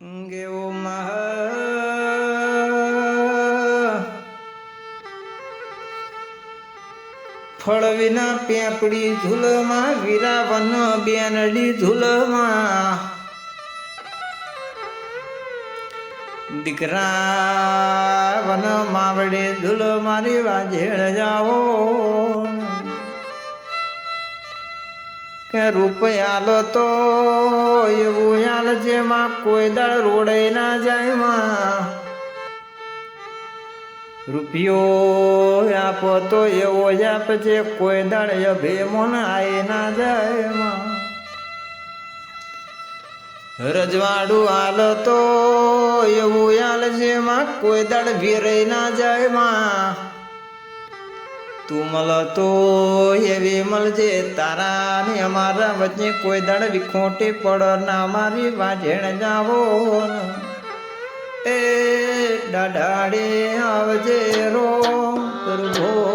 એવો મહ ફળ વિના પેપડી ઝૂલમાં વીરાવન બેનડી ઝૂલમાં દીકરા વન માવડે ઝૂલ મારી વાજેળ જાઓ કે રૂપિયાલો તો એવું યાલ જેમાં કોઈ દળ રોડે ના જાય માં. રૂપિયો આપો તો એવો આપ જે કોઈ દળ અભે મોન આય ના જાય માં. રજવાડું હાલ તો એવું યાલ જેમાં કોઈ દળ ભીરે ના જાય માં. તું મળ તો એવી મળજે તારા ને અમારા વચ્ચે કોઈ દળ વિખોટી પડ ના મારી વાજેણ જાવો એ દાડાડે આવજે રો પ્રભુ.